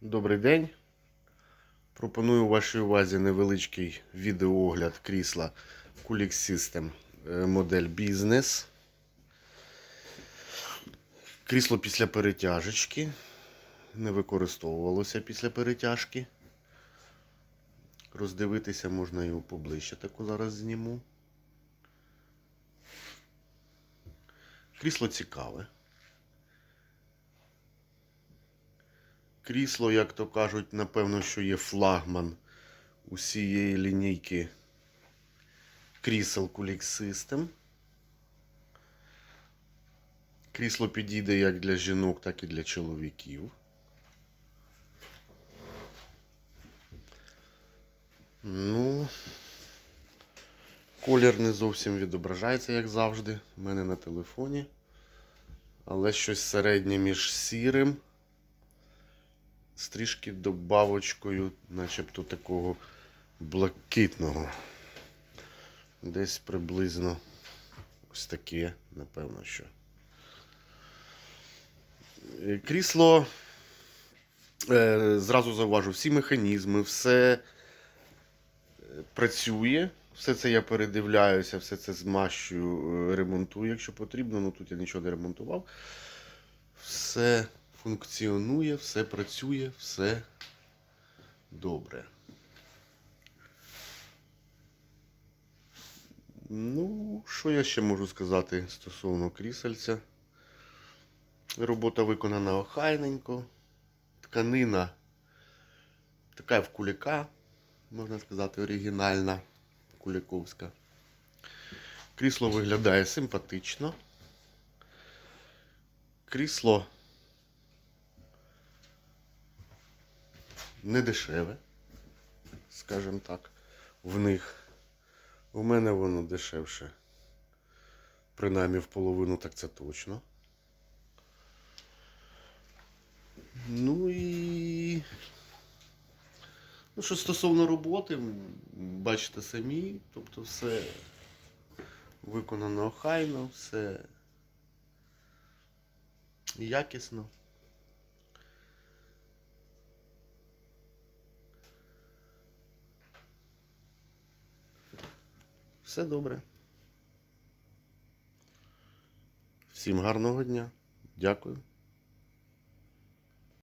Добрий день. Пропоную вашій увазі невеличкий відеоогляд крісла Kulix System е, модель Business. Крісло після перетяжечки. Не використовувалося після перетяжки. Роздивитися можна його поближче, таку зараз зніму. Крісло цікаве. Крісло, як то кажуть, напевно, що є флагман усієї лінійки крісел Kulix System. Крісло підійде як для жінок, так і для чоловіків. Ну, колір не зовсім відображається, як завжди, у мене на телефоні. Але щось середнє між сірим з добавочкою, начебто такого блакитного. Десь приблизно ось таке, напевно, що. Е, Крісло, е, зразу зауважу, всі механізми, все е, працює. Все це я передивляюся, все це змащую, ремонтую, якщо потрібно. Ну тут я нічого не ремонтував. Все функціонує, все працює, все добре. Ну, що я ще можу сказати стосовно крісельця? Робота виконана охайненько. Тканина така в куліка, можна сказати, оригінальна куліковська. Крісло виглядає симпатично. Крісло не дешеве, скажімо так, в них. У мене воно дешевше. Принаймні в половину, так це точно. Ну і. Ну, що стосовно роботи, бачите самі, тобто все виконано охайно, все якісно. Все добре. Всім гарного дня. Дякую.